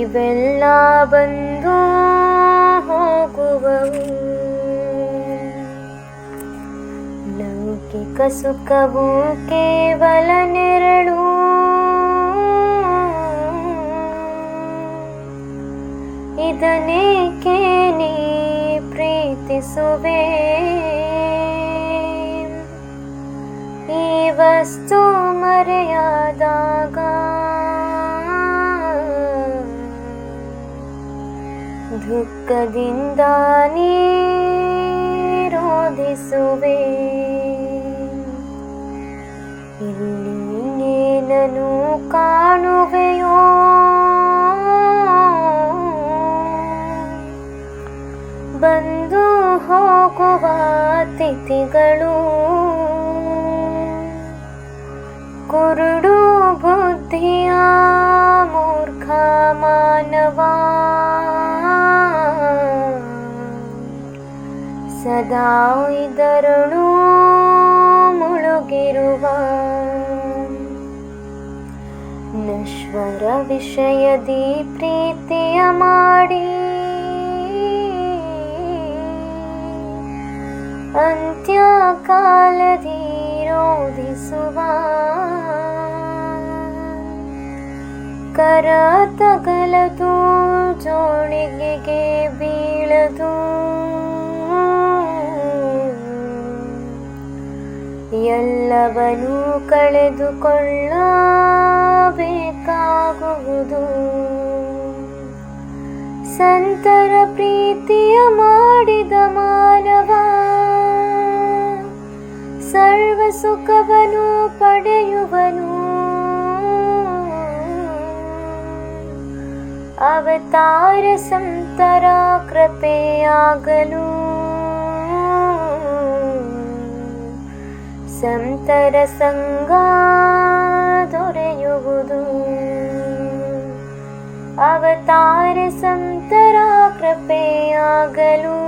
ಇವೆಲ್ಲ ಬಂದು ಹೋಗುವವು. ಲೌಕಿಕ ಸುಖವು ಕೇವಲ ನೆರಳು. ಇದನ್ನೇಕೆ ನೀ ಪ್ರೀತಿಸುವೆ? ಈ ವಸ್ತು ಮರೆಯಾದಾಗ ದುಃಖದಿಂದ ನೀರೋಧಿಸುವೆ. ಇಲ್ಲಿ ಏನನು ಕಾಣುವೆಯೋ? ಬಂದು ಹೋಗುವ ತಿಥಿಗಳು ಸದಾ ಮುಳುಗಿರುವ. ನಶ್ವರ ವಿಷಯದಿ ಪ್ರೀತಿಯ ಮಾಡಿ. ಅಂತ್ಯಕಾಲದಿ ರೋಧಿಸುವ. ಕರ ತಗಲದು ಜೋಳಿಗೆಗೆ ಬೀಳದು. ಎಲ್ಲವನ್ನೂ ಕಳೆದುಕೊಳ್ಳಬೇಕಾಗುವುದು. ಸಂತರ ಪ್ರೀತಿಯ ಮಾಡಿದ ಮಾನವ ಸರ್ವ ಸುಖವನು ಪಡೆಯುವನು. ಅವತಾರ ಸಂತರ ಕೃಪೆಯಾಗಲು ಸಂತರ ಸಂಗ ದೊರೆಯುವುದು. ಅವತಾರ ಸಂತರ ಕೃಪೆಯಾಗಲು.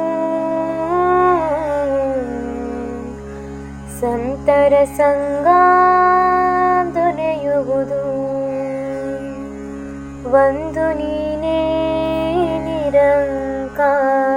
ಸಂತರ ಸಂಗ ದೊರೆಯುವುದು. ಒಂದು ನೀನೇ ನಿರಂಕಾರ.